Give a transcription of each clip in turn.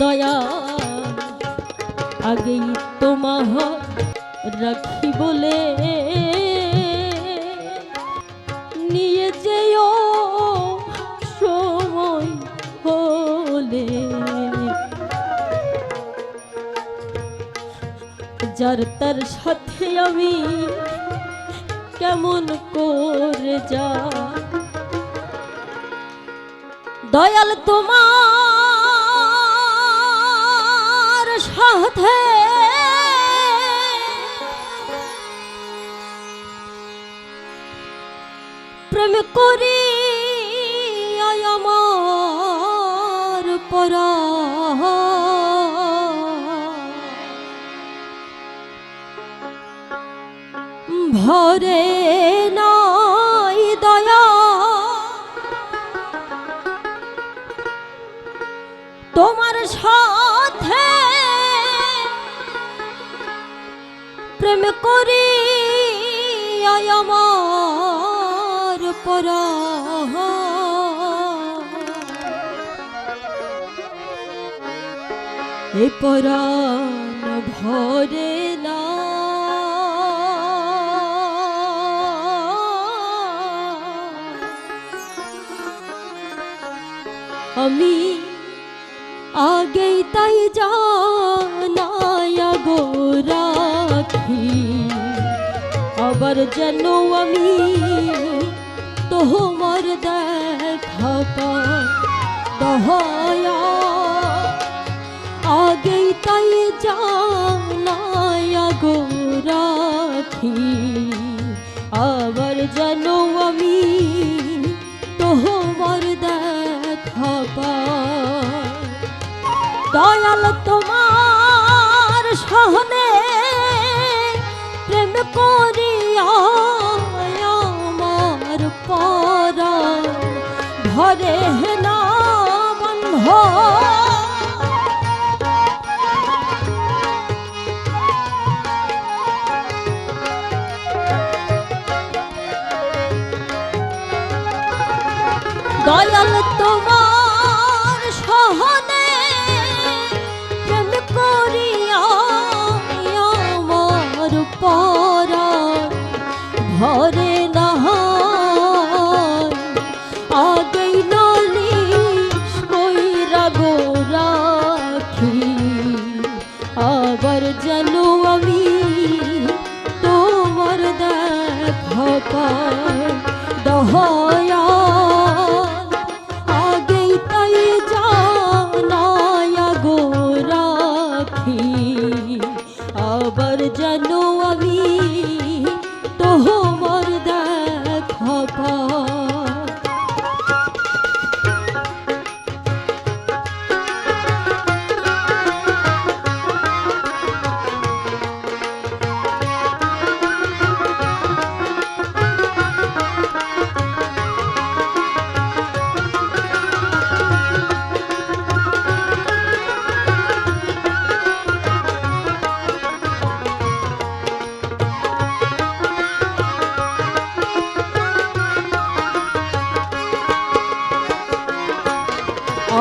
দয়া আগেই তোমাহ রাখি বলে। নিয়ে যেও সময় হলে। যার তার সাথে আমি কেমন করে যা দয়াল তোমার সাথে। প্রেম করি আমার পরা ভরে করি আমার পরা এ পরাণ ভরে না। আমি আগেই তাই জানায়া গো রাখি আবার যেন আমি তোমার দেখা দহয়া, আগেই তাই জানায়া গো রাখি। আবার যেন আমি তোমার দেখা দয়াল তোমার সহনে প্রেম করিয়া আমার পরা ভরে না বন্ধ দয়াল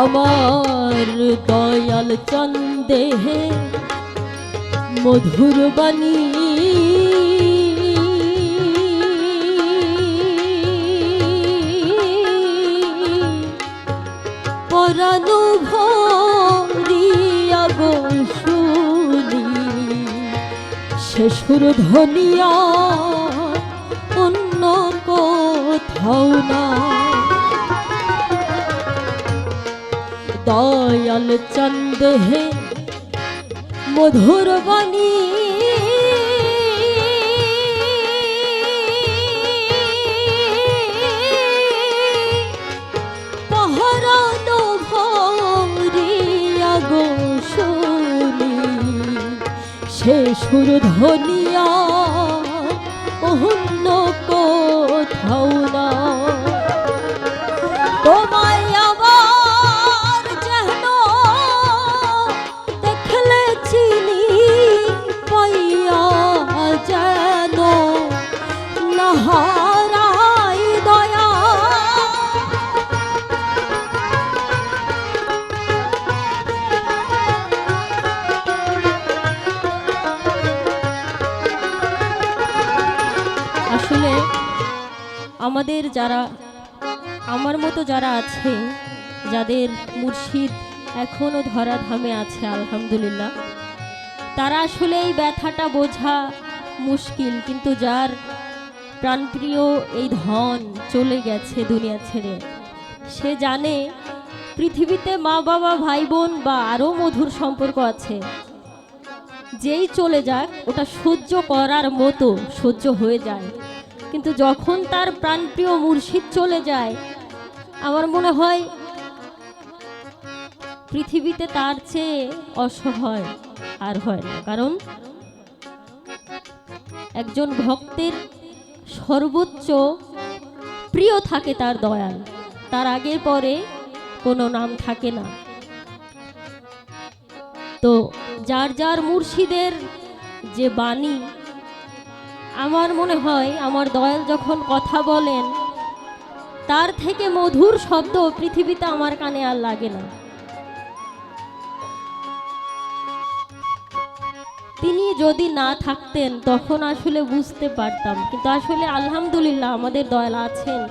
আমার দয়াল চন্দেহে মধুর বাণী। পরানু শুনি শেষুর ধনিয়া অন্য কোথাও না। দয়াল চন্দেহে মধুর বাণী। সে সুর ধনিয়া অন্য কোথাও না। আমাদের যারা, আমার মতো যারা আছে, যাদের মুর্শিদ এখনও ধরাধামে আছে, আলহামদুলিল্লাহ, তারা আসলে এই ব্যথাটা বোঝা মুশকিল, কিন্তু যার প্রাণপ্রিয় এই ধন চলে গেছে দুনিয়া ছেড়ে, সে জানে পৃথিবীতে মা বাবা ভাই বোন বা আরও মধুর সম্পর্ক আছে। যেই চলে যাক ওটা সহ্য করার মতো সহ্য হয়ে যায়। কিন্তু যখন তার প্রাণপ্রিয় মুর্শিদ চলে যায়, আমার মনে হয় পৃথিবীতে তার চেয়ে অসহায় আর হয় না। কারণ একজন ভক্তের সর্বোচ্চ প্রিয় থাকে তার দয়াল। তার আগে পরে কোনো নাম থাকে না। তো যার যার মুর্শিদের যে বাণী আমার মনে হয় আমার দয়াল যখন কথা বলেন, তার থেকে মধুর শব্দ পৃথিবীতে আমার কানে আর লাগে না। তিনি যদি না থাকতেন, তখন আসলে বুঝতে পারতাম। কিন্তু আসলে আলহামদুলিল্লাহ আমাদের দয়াল আছেন।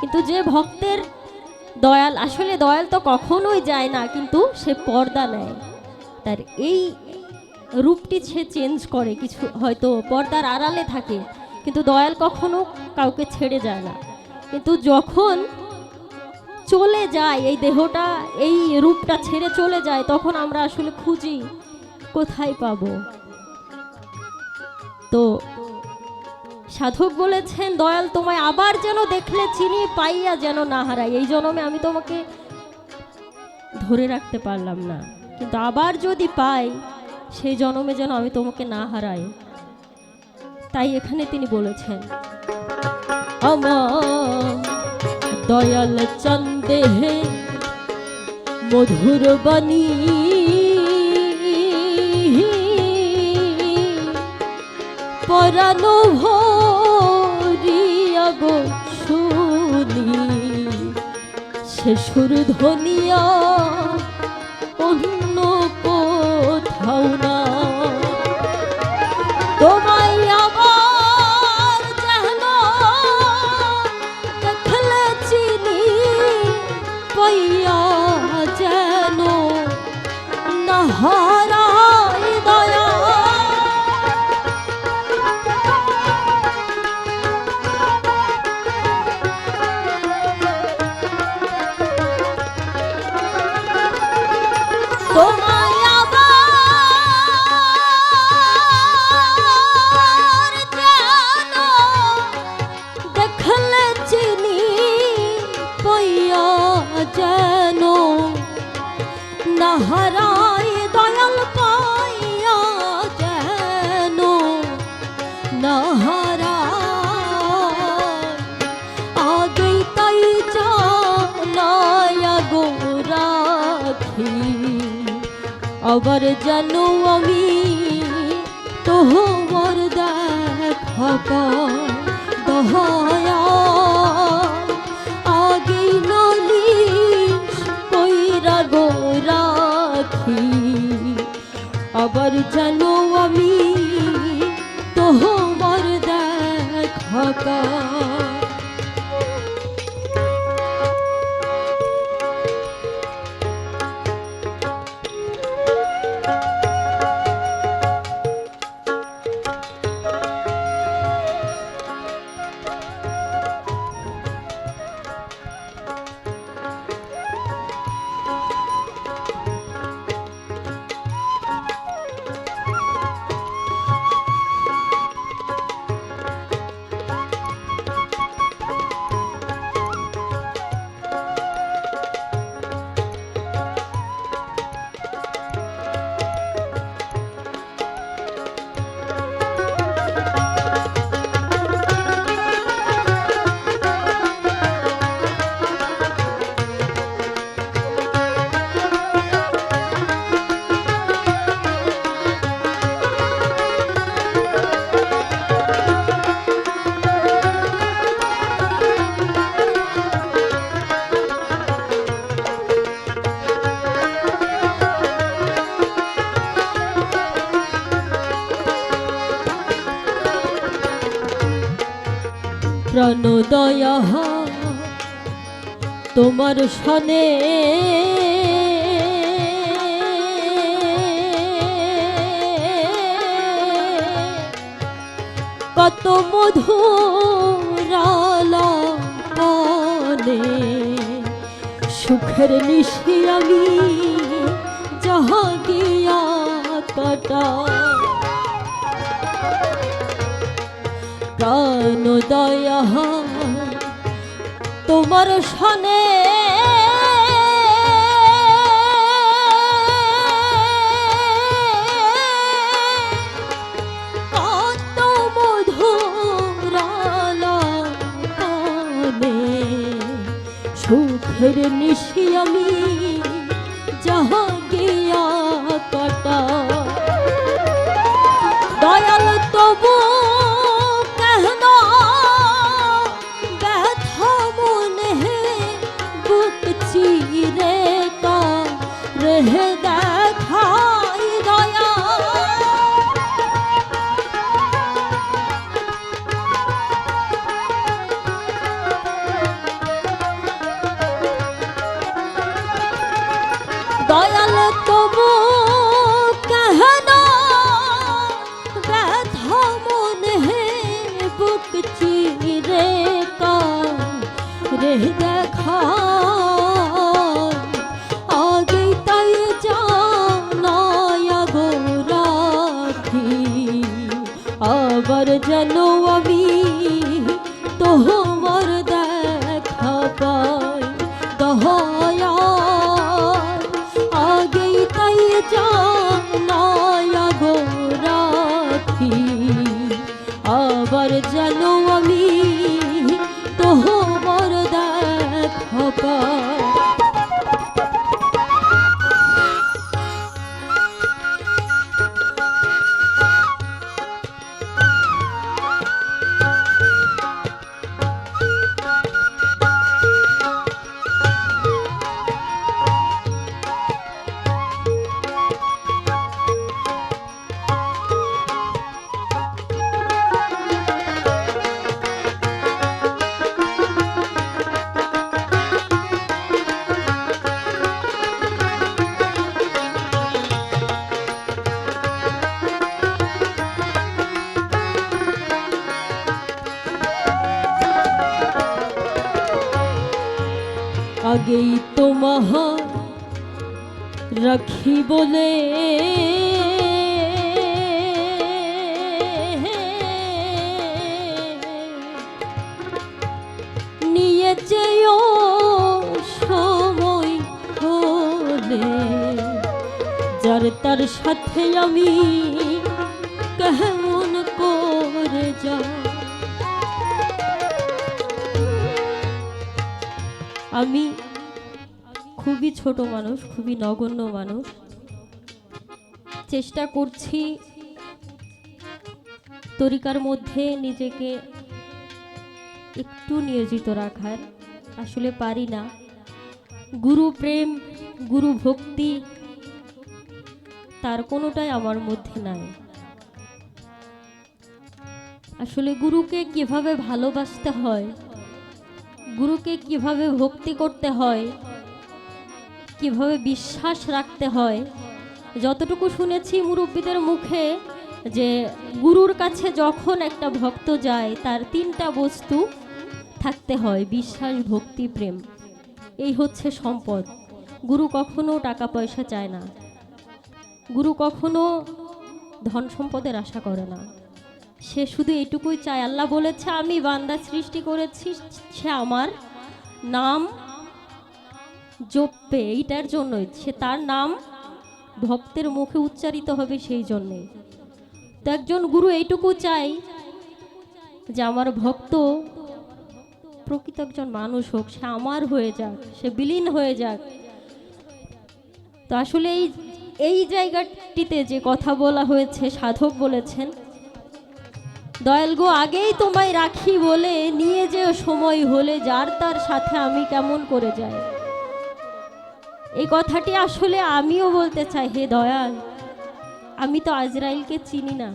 কিন্তু যে ভক্তের দয়াল, আসলে দয়াল তো কখনোই যায় না, কিন্তু সে পর্দা নেয়। তার এই রূপটি সে চেঞ্জ করে। কিছু হয়তো পর্দার আড়ালে থাকে, কিন্তু দয়াল কখনো কাউকে ছেড়ে যায় না। কিন্তু যখন চলে যায়, এই দেহটা, এই রূপটা ছেড়ে চলে যায়, তখন আমরা আসলে খুঁজি, কোথায় পাব? তো সাধক বলেছেন, দয়াল তোমায় আবার যেন দেখলে, চিনি পাইয়া যেন না হারাই এই জন্মে আমি তোমাকে ধরে রাখতে পারলাম না। কিন্তু আবার যদি পাই সেই জন্মে যেন আমি তোমাকে না হারাই। তাই এখানে তিনি বলেছেন আমার দয়াল চন্দে মধুর বাণী পরানো ভরিয়া গো শুনি সে সুর ধনিয়া দেখলে চিনি পাইয়া যেন। না হারাই দয়াল পাইয়া যেন। না হারাই আগেই তাই জানায়া গো রাখি আবার জানো আমি তোহর দেখা দহায়া আবার জানো আমি তোহর দেখা তোমার সনে কত মধুরালে সুখের নিশি আমি যাহা গিয়া কাটা। প্রাণ দয়া তোমার সনে সুখের নিশি আমি যেন আমি? তোমার রাখি বলে নিয়ে যেও সময় হলে। যার তার সাথে আমি কেমন করে যা আমি খুবই ছোট মানুষ, খুবই নগণ্য মানুষ। চেষ্টা করছি তরিকার মধ্যে নিজেকে একটু নিয়োজিত রাখার। আসলে পারি না। গুরু প্রেম, গুরু ভক্তি, তার কোনোটাই আমার মধ্যে নাই। আসলে গুরুকে কীভাবে ভালোবাসতে হয়, গুরুকে কীভাবে ভক্তি করতে হয় কীভাবে বিশ্বাস রাখতে হয়? যতটুকু শুনেছি মুরব্বীদের মুখে যে গুরুর কাছে যখন একটা ভক্ত যায়, তার তিনটা বস্তু থাকতে হয়, বিশ্বাস, ভক্তি, প্রেম। এই হচ্ছে সম্পদ। গুরু কখনো টাকা পয়সা চায় না। গুরু কখনো ধন সম্পদের আশা করে না। সে শুধু এটুকুই চায়। আল্লাহ বলেছে, আমি বান্দা সৃষ্টি করেছি, সে আমার নাম জপবে, এইটার জন্যই। সে তার নাম ভক্তের মুখে উচ্চারিত হবে সেই জন্যে। তো একজন গুরু এইটুকু চাই যে আমার ভক্ত প্রকৃত একজন মানুষ হোক, সে আমার হয়ে যাক, সে বিলীন হয়ে যাক। তো আসলে এই এই জায়গাটিতে যে কথা বলা হয়েছে, সাধক বলেছেন, দয়াল গো, আগেই তোমায় রাখি বলে, নিয়ে যে সময় হলে, যার তার সাথে আমি কেমন করে যাই? এই কথাটি আসলে আমিও বলতে চাই, হে দয়াল। আমি তো আজরাইলকে চিনি না।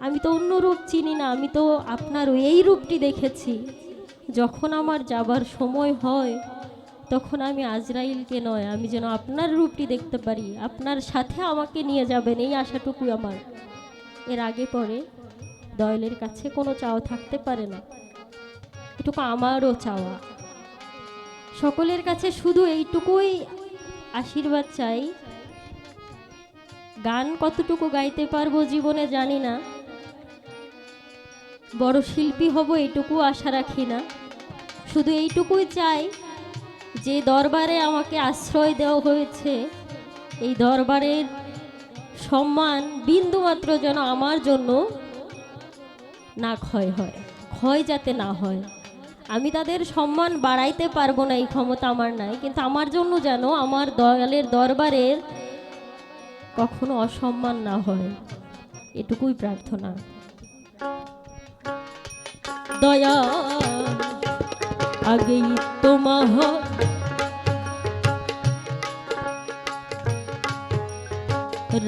আমি তো অন্য রূপ চিনি না। আমি তো আপনার এই রূপটি দেখেছি। যখন আমার যাবার সময় হয়, তখন আমি আজরাইলকে নয়, আমি যেন আপনার রূপটি দেখতে পারি। আপনার সাথে আমাকে নিয়ে যাবেন, এই আশাটুকুই আমার। এর আগে পরে দয়ালের কাছে কোনো চাওয়া থাকতে পারে না। এটুকু আমারও চাওয়া। সকলের কাছে শুধু এইটুকুই আশীর্বাদ চাই। গান কতটুকু গাইতে পারব জীবনে জানি না। বড় শিল্পী হব এইটুকু আশা রাখি না। শুধু এইটুকুই চাই যে দরবারে আমাকে আশ্রয় দেওয়া হয়েছে, এই দরবারের সম্মান বিন্দুমাত্র যেন আমার জন্য না ক্ষয় হয়, ক্ষয় যাতে না হয়। আমি তাদের সম্মান বাড়াইতে পারব না, এই ক্ষমতা আমার নাই। কিন্তু আমার জন্য যেন আমার দয়ালের দরবারের কখনো অসম্মান না হয়, এটুকুই প্রার্থনা। দয়া আগেই তোমার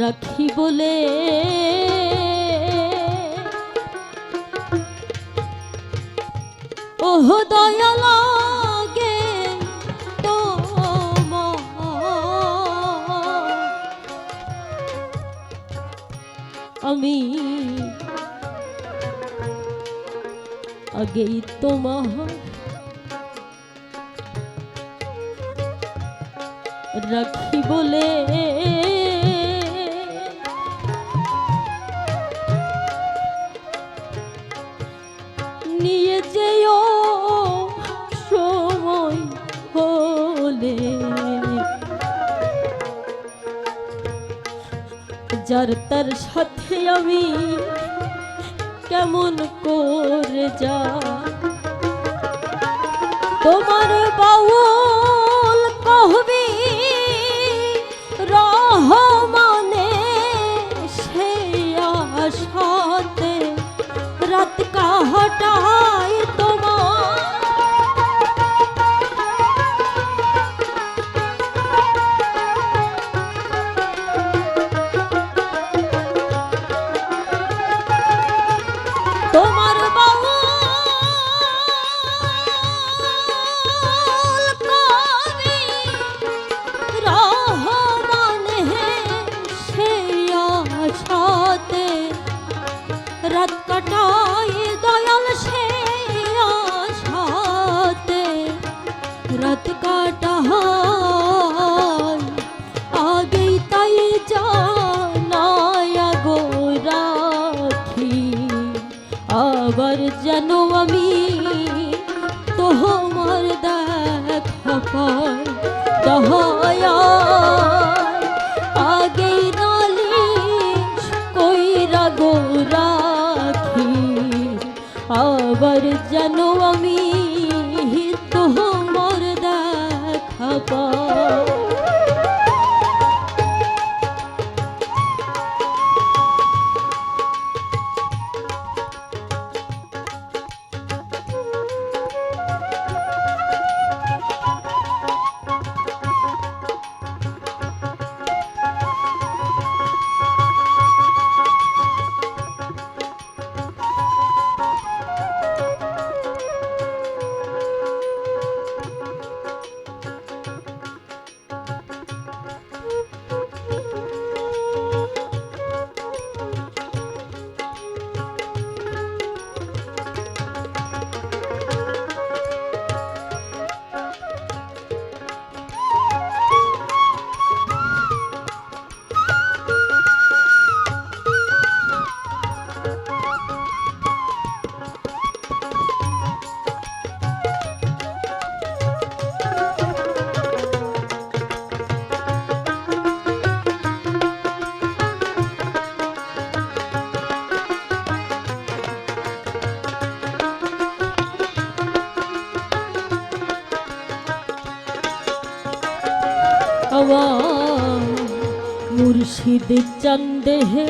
রাখি বলে ওহ দয়া আমি আগেই রাখি বলে যার তার সাথে আমি কেমন করে যা তোমার বাউল কহবি রহমানে সে আশাতে রাত কাহটাই কাটাই চাঁদে চান্দে হে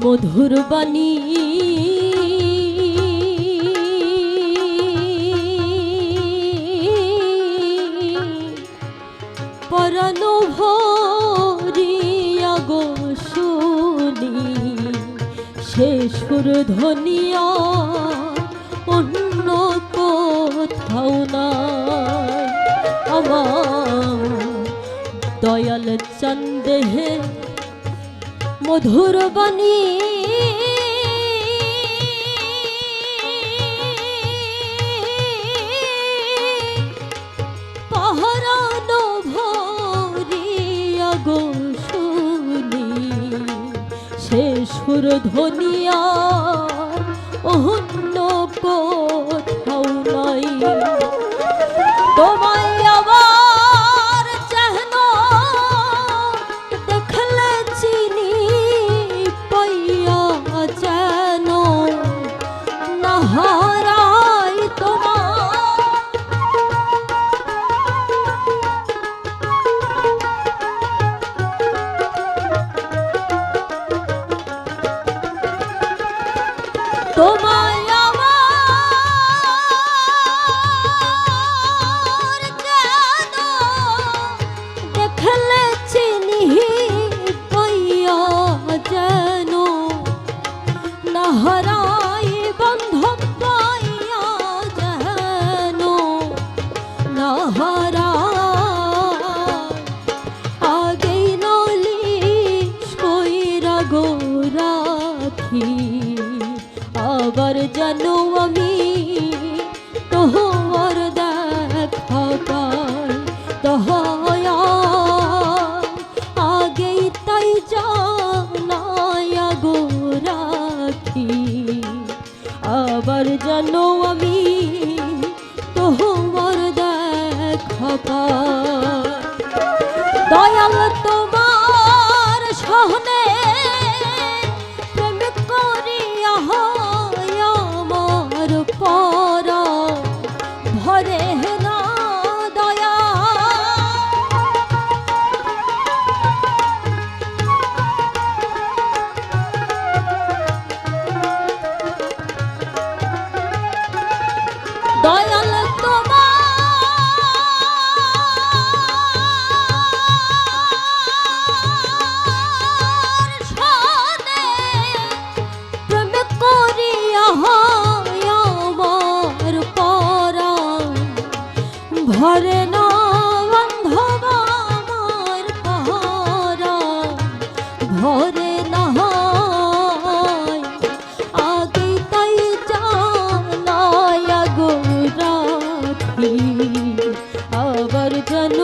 মধুর বাণী। পরানো গো শুনি সে সুর ধনিয়া অন্য কোথাও না আমার দয়াল চন্দে মধুর বাণী। সে সুর ধনিয়া অন্য কোথাও নাই। তোমার আমার জন্য